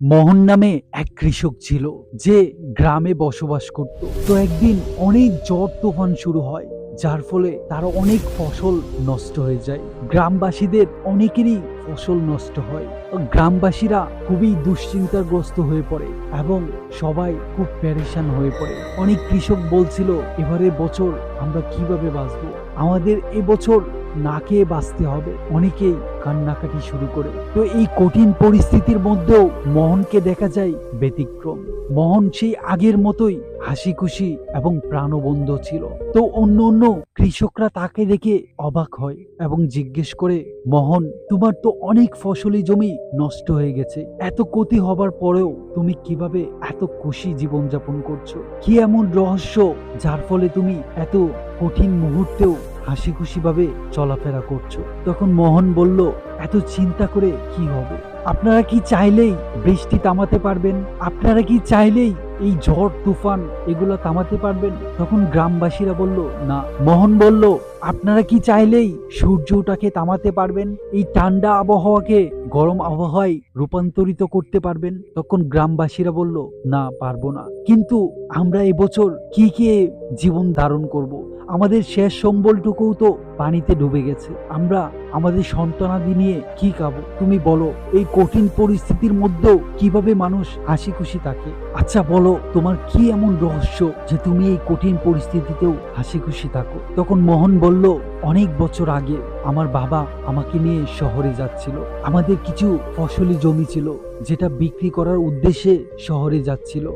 মোহন নামে এক কৃষক ছিল যে গ্রামে বসবাস করত। তো একদিন অনেক ঝড় তুফান শুরু হয়, যার ফলে তার অনেক ফসল নষ্ট হয়ে যায়। গ্রামবাসীদের অনেকেরই ফসল নষ্ট হয়। গ্রামবাসীরা খুবই দুশ্চিন্তাগ্রস্ত হয়ে পড়ে এবং সবাই খুব প্যারেশান হয়ে পড়ে। অনেক কৃষক বলছিল এবারে বছর আমরা কীভাবে বাঁচবো? আমাদের এবছর না খেয়ে বাঁচতে হবে। অনেকেই কান্নাকাটি শুরু করে। তো এই কঠিন পরিস্থিতির মধ্যেও মোহনকে দেখা যায় ব্যতিক্রম। মোহন সেই আগের মতোই হাসি খুশি এবং প্রাণবন্ধ ছিল। তো অন্য অন্য কৃষকরা তাকে দেখে অবাক হয় এবং জিজ্ঞেস করে, মোহন, তোমার তো অনেক ফসলি জমি নষ্ট হয়ে গেছে। এত ক্ষতি হবার পরেও তুমি কীভাবে এত খুশি জীবনযাপন করছ? কি এমন রহস্য যার ফলে তুমি এত কঠিন মুহূর্তেও হাসি খুশি ভাবে চলাফেরা করছ। তখন মোহন বলল, এত চিন্তা করে কি হবে? আপনারা কি চাইলেই বৃষ্টি থামাতে পারবেন? আপনারা কি চাইলেই এই ঝড়, তুফান এগুলো থামাতে পারবেন? তখন গ্রামবাসীরা বলল, না। মোহন বলল, আপনারা কি চাইলেই সূর্য সূর্যটাকে থামাতে পারবেন? এই ঠান্ডা আবহাওয়াকে গরম আবহাওয়ায় রূপান্তরিত করতে পারবেন? তখন গ্রামবাসীরা বলল, না, পারব না। কিন্তু আমরা এবছর কি কি জীবন ধারণ করব। আমাদের শেষ সম্বলটুকুও তো পানিতে ডুবে গেছে। আমরা আমাদের সন্তানাদি নিয়ে কি খাব? তুমি বলো, এই কঠিন পরিস্থিতির মধ্যেও কীভাবে মানুষ হাসি খুশি থাকে? আচ্ছা বলো, তোমার কি এমন রহস্য যে তুমি এই কঠিন পরিস্থিতিতেও হাসি খুশি থাকো? তখন মোহন বলল, অনেক বছর আগে আমার বাবা আমাকে নিয়ে শহরে যাচ্ছিল। আমাদের কিছু ফসলি জমি ছিল, যেটা বিক্রি করার উদ্দেশ্যে শহরে যাচ্ছিল।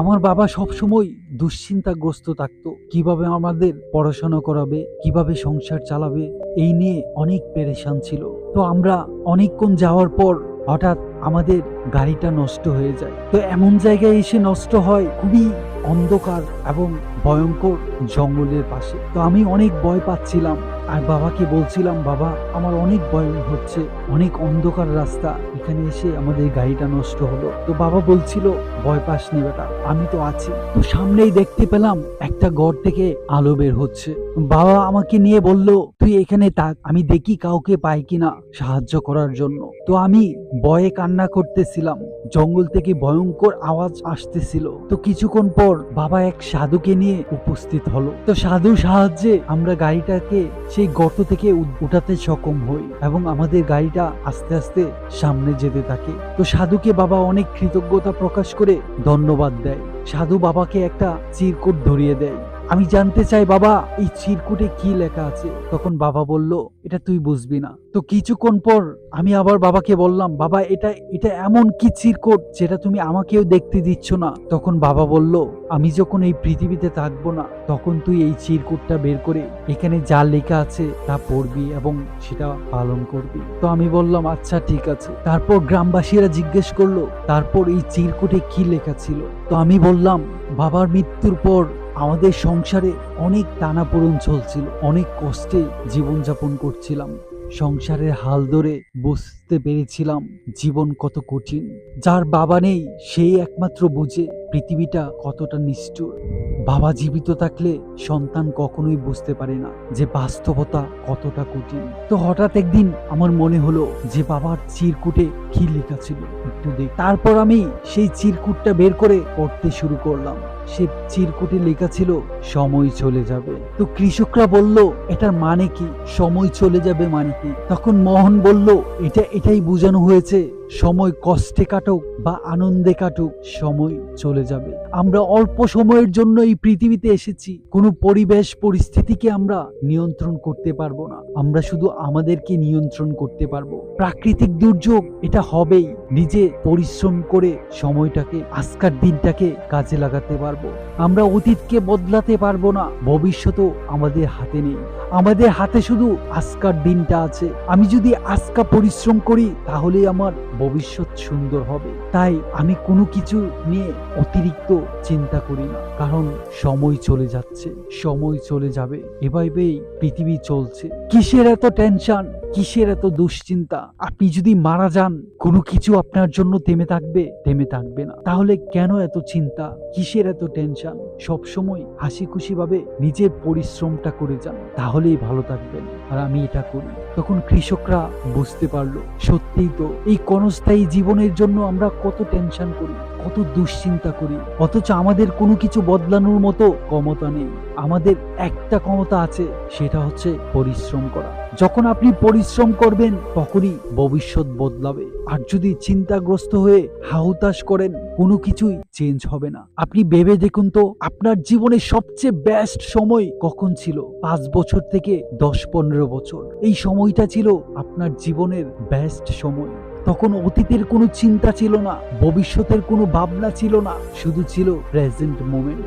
আমার বাবা সবসময় দুশ্চিন্তাগ্রস্ত থাকত। কীভাবে আমাদের পড়াশোনা করাবে, কীভাবে সংসার চালাবে, এই নিয়ে অনেক পেরেশান ছিল। তো আমরা অনেকক্ষণ যাওয়ার পর হঠাৎ আমাদের গাড়িটা নষ্ট হয়ে যায়। তো এমন জায়গায় এসে নষ্ট হয় খুবই অন্ধকার এবং ভয়ঙ্কর জঙ্গলের পাশে। তো আমি অনেক ভয় পাচ্ছিলাম। আর বাবাকে বলছিলাম, বাবা, আমার অনেক ভয় হচ্ছে, অনেক অন্ধকার রাস্তা, এখানে এসে আমাদের গাড়িটা নষ্ট হলো। তো বাবা বলছিল, ভয় পাসনি বেটা, আমি তো আছি। তো সামনেই দেখতে পেলাম একটা ঘর থেকে আলো বের হচ্ছে। বাবা আমাকে নিয়ে বলল, তুই এখানে থাক, আমি দেখি কাউকে পাই কিনা সাহায্য করার জন্য। তো আমি ভয়ে কান্না করতেছিলাম। জঙ্গল থেকে ভয়ঙ্কর আওয়াজ আসতেছিল। তো কিছুক্ষণ পর বাবা এক সাধুকে নিয়ে উপস্থিত হলো। তো সাধুর সাহায্যে আমরা গাড়িটাকে সেই গর্ত থেকে উঠাতে সক্ষম হই এবং আমাদের গাড়িটা আস্তে আস্তে সামনে যেতে থাকে। তো সাধুকে বাবা অনেক কৃতজ্ঞতা প্রকাশ করে ধন্যবাদ দেয়। সাধু বাবাকে একটা চিরকুট ধরিয়ে দেয়। আমি জানতে চাই, বাবা, এই চিরকুটে কি লেখা আছে? তখন বাবা বলল, এটা তুই বুঝবি না। তো কিছুক্ষণ পর আমি আবার বাবাকে বললাম, বাবা, এটা এটা এমন কি চিরকুট যেটা তুমি আমাকেও দেখতে দিচ্ছ না? তখন বাবা বলল, আমি যখন এই পৃথিবীতে থাকব না, তখন তুই এই চিরকুটটা বের করে এখানে যা লেখা আছে তা পড়বি এবং সেটা পালন করবি। তো আমি বললাম আচ্ছা ঠিক আছে। তারপর গ্রামবাসীরা জিজ্ঞেস করল, তারপর এই চিরকুটে কি লেখা ছিল? তো আমি বললাম, বাবার মৃত্যুর পর আমাদের সংসারে অনেক টানাপোড়ন চলছিল, অনেক কষ্টে জীবনযাপন করছিলাম। সংসারের হাল ধরে বুঝতে পেরেছিলাম জীবন কত কঠিন। যার বাবা নেই, সেই একমাত্র বুঝে পৃথিবীটা কতটা নিষ্ঠুর? বাবা জীবিত থাকলে সন্তান কখনোই বুঝতে পারে না যে বাস্তবতা কতটা কঠিন। তো হঠাৎ একদিন আমার মনে হলো যে বাবার চিরকুটে কি লেখা ছিল? একটু দেখ। তারপর আমি সেই চিরকুটটা বের করে পড়তে শুরু করলাম। সে চিরকুটে লেখা ছিল, সময় চলে যাবে। তো কৃষকরা বলল, এটার মানে কি? সময় চলে যাবে মানে কি? তখন মোহন বলল, এটা, এটাই বোঝানো হয়েছে সময় কষ্টে কাটুক বা আনন্দে কাটুক, সময় চলে যাবে। আমরা অল্প সময়ের জন্য এই পৃথিবীতে এসেছি। কোনো পরিবেশ, পরিস্থিতিকে আমরা নিয়ন্ত্রণ করতে পারব না। আমরা শুধু আমাদেরকে নিয়ন্ত্রণ করতে পারব। প্রাকৃতিক দুর্যোগ এটা হবেই। নিজে পরিশ্রম করে সময়টাকে, আজকার দিনটাকে কাজে লাগাতে পারব। আমরা অতীতকে বদলাতে পারব না। ভবিষ্যতও আমাদের হাতে নেই। আমাদের হাতে শুধু আজকার দিনটা আছে। আমি যদি আজকা পরিশ্রম করি, তাহলেই আমার ভবিষ্যৎ সুন্দর হবে। তাই আমি কোনো কিছু নিয়ে অতিরিক্ত চিন্তা করি না। কারণ সময় চলে যাচ্ছে, সময় চলে যাবে। এভাবেই পৃথিবী চলছে। কিসের এত টেনশন কিসের এত দুশ্চিন্তা? আপনি যদি মারা যান, কোনো কিছু আপনার জন্য থেমে থাকবে থেমে থাকবে না। তাহলে কেন এত চিন্তা? কিসের এত টেনশন? সব সময় হাসি খুশি ভাবে নিজের পরিশ্রমটা করে যান, তাহলেই ভালো থাকবেন। আর আমি এটা করি। তখন কৃষকরা বুঝতে পারল, সত্যিই তো, এই ক্ষণস্থায়ী জীবনের জন্য আমরা কত টেনশন করি। কত দুশ্চিন্তা করি। অথচ আমাদের কোনো কিছু বদলানোর মতো ক্ষমতা নেই। আমাদের একটা ক্ষমতা আছে, সেটা হচ্ছে পরিশ্রম করা। যখন আপনি পরিশ্রম করবেন, তখনই ভবিষ্যৎ বদলাবে। আর যদি চিন্তাগ্রস্ত হয়ে হাহুতাশ করেন, কোনো কিছুই চেঞ্জ হবে না। আপনি ভেবে দেখুন তো, আপনার জীবনে সবচেয়ে বেস্ট সময় কখন ছিল? পাঁচ বছর থেকে দশ পনেরো বছর। এই সময়টা ছিল আপনার জীবনের বেস্ট সময়। তখন অতীতের কোনো চিন্তা ছিল না, ভবিষ্যতের কোনো ভাবনা ছিল না, শুধু ছিল প্রেজেন্ট মোমেন্ট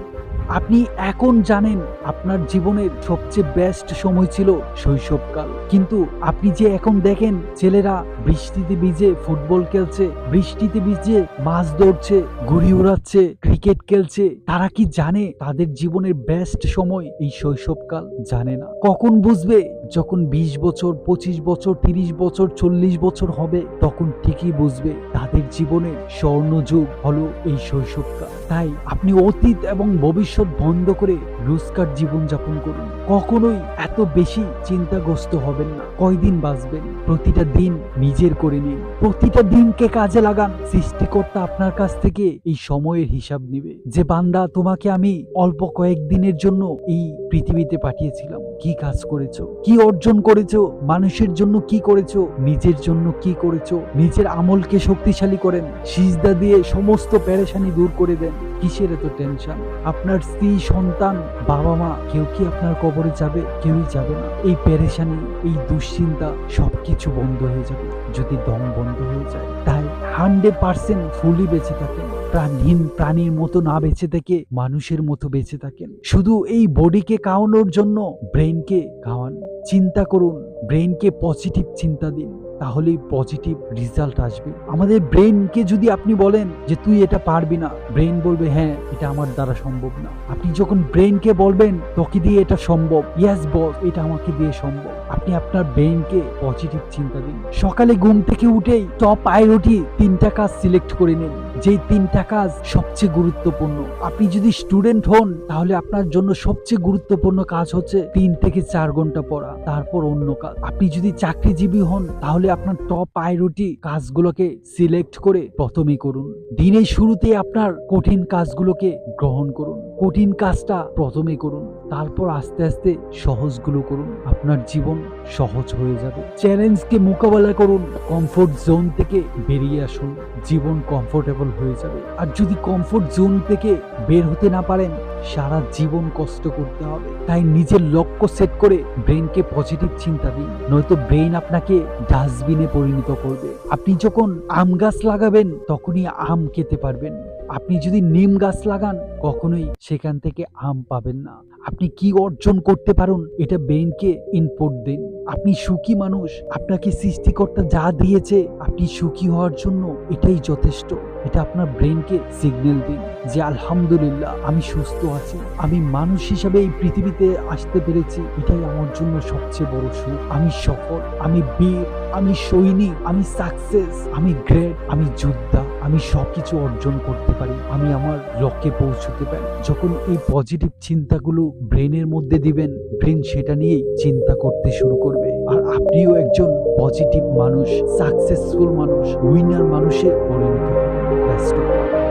আপনি এখন জানেন আপনার জীবনের সবচেয়ে বেস্ট সময় ছিল শৈশবকাল। কিন্তু আপনি যে এখন দেখেন, ছেলেরা বৃষ্টিতে ভিজে ফুটবল খেলছে, বৃষ্টিতে ভিজে মাছ ধরছে, ঘুড়ি উড়াচ্ছে ক্রিকেট খেলছে, তারা কি জানে তাদের জীবনের বেস্ট সময় এই শৈশবকাল? জানে না। কখন বুঝবে যখন বিশ বছর, পঁচিশ বছর, তিরিশ বছর, চল্লিশ বছর হবে, তখন ঠিকই বুঝবে তাদের জীবনের স্বর্ণযুগ হলো এই শৈশবকাল। তাই আপনি অতীত এবং ভবিষ্যৎ বন্ধ করে রোজকার জীবন যাপন করুন। কখনোই এত বেশি চিন্তাগ্রস্ত হবেন না। কয়দিন বাঁচবেন? প্রতিটা দিন নিজের করে নিন। প্রতিটা দিনকে কাজে লাগান। সৃষ্টিকর্তা আপনার কাছ থেকে এই সময়ের হিসাব নিবে। যে বান্দা, তোমাকে আমি অল্প কয়েকদিনের জন্য এই পৃথিবীতে পাঠিয়েছিলাম। কি কাজ করেছ? কি অর্জন করেছ? মানুষের জন্য কি করেছ? নিজের জন্য কি করেছ? নিজের আমলকে শক্তিশালী করেন। সিজদা দিয়ে সমস্ত পেরেশানি দূর করে দেন। কিসের এত টেনশন আপনার স্ত্রী, সন্তান, বাবা মা, কেউ কি আপনার কবরে যাবে? কেউই যাবে না। এই পেরেশানি, এই দুশ্চিন্তা সবকিছু বন্ধ হয়ে যাবে। যদি দম বন্ধ হয়ে যায়, তাই হান্ড্রেড পার্সেন্ট ফুলি বেঁচে থাকেন। প্রাণহীন প্রাণীর মতো না বেঁচে থেকে, মানুষের মতো বেঁচে থাকেন। শুধু এই বডিকে খাওয়ানোর জন্য ব্রেনকে খাওয়ান চিন্তা করুন ব্রেনকে পজিটিভ চিন্তা দিন। তাহলেই পজিটিভ রেজাল্ট আসবে। আমাদের ব্রেনকে যদি আপনি বলেন যে তুই এটা পারবি না ব্রেন বলবে হ্যাঁ এটা আমার দ্বারা সম্ভব না। আপনি যখন ব্রেনকে বলবেন, তোকে দিয়ে এটা সম্ভব। ইয়াস বস এটা আমাকে দিয়ে সম্ভব। আপনি আপনার ব্রেনকে পজিটিভ চিন্তা দিন। সকালে ঘুম থেকে উঠেই টপ প্রায়োরিটি তিনটা কাজ সিলেক্ট করে নিন। যেই তিনটা কাজ সবচেয়ে গুরুত্বপূর্ণ। আপনি যদি স্টুডেন্ট হন, তাহলে আপনার জন্য সবচেয়ে গুরুত্বপূর্ণ কাজ হচ্ছে তিন থেকে চার ঘণ্টা পড়া, তারপর অন্য কাজ। আপনি যদি চাকরিজীবী হন, তাহলে আপনার টপ প্রায়োরিটি কাজগুলোকে সিলেক্ট করে প্রথমেই করুন। দিনের শুরুতে আপনার কঠিন কাজগুলোকে গ্রহণ করুন। কঠিন কাজটা প্রথমে করুন, তারপর আস্তে আস্তে সহজগুলো করুন, আপনার জীবন সহজ হয়ে যাবে। চ্যালেঞ্জকে মোকাবেলা করুন কমফোর্ট জোন থেকে বেরিয়ে আসুন, জীবন কমফোর্টেবল হয়ে যাবে। আর যদি কমফোর্ট জোন থেকে বের হতে না পারেন, সারা জীবন কষ্ট করতে হবে। তাই নিজের লক্ষ্য সেট করে ব্রেনকে পজিটিভ চিন্তা দিন, নয়তো ব্রেন আপনাকে ডাস্টবিনে পরিণত করবে। আপনি যখন আম গাছ লাগাবেন, তখনই আম খেতে পারবেন। আপনি যদি নিম গাছ লাগান, কখনোই সেখান থেকে আম পাবেন না। আপনি কি অর্জন করতে পারুন, এটা ব্রেনকে ইনপুট দিন। আপনি সুখী মানুষ, আপনাকে সৃষ্টিকর্তা যা দিয়েছে, আপনি সুখী হওয়ার জন্য এটাই যথেষ্ট। এটা আপনার ব্রেনকে সিগন্যাল দিন যে, আলহামদুলিল্লাহ, আমি সুস্থ আছি। আমি মানুষ হিসাবে এই পৃথিবীতে আসতে পেরেছি। এটাই আমার জন্য সবচেয়ে বড় সুখ। আমি সফল, আমি বীর আমি সৈনিক, আমি সাকসেস আমি গ্রেট আমি যোদ্ধা, আমি সব কিছু অর্জন করতে পারি, আমি আমার লক্ষ্যে পৌঁছতে পারি। যখন এই পজিটিভ চিন্তাগুলো ব্রেনের মধ্যে দিবেন ব্রেন সেটা নিয়েই চিন্তা করতে শুরু করবে। আর আপনিও একজন পজিটিভ মানুষ সাকসেসফুল মানুষ উইনার মানুষে পরিণত হবেন.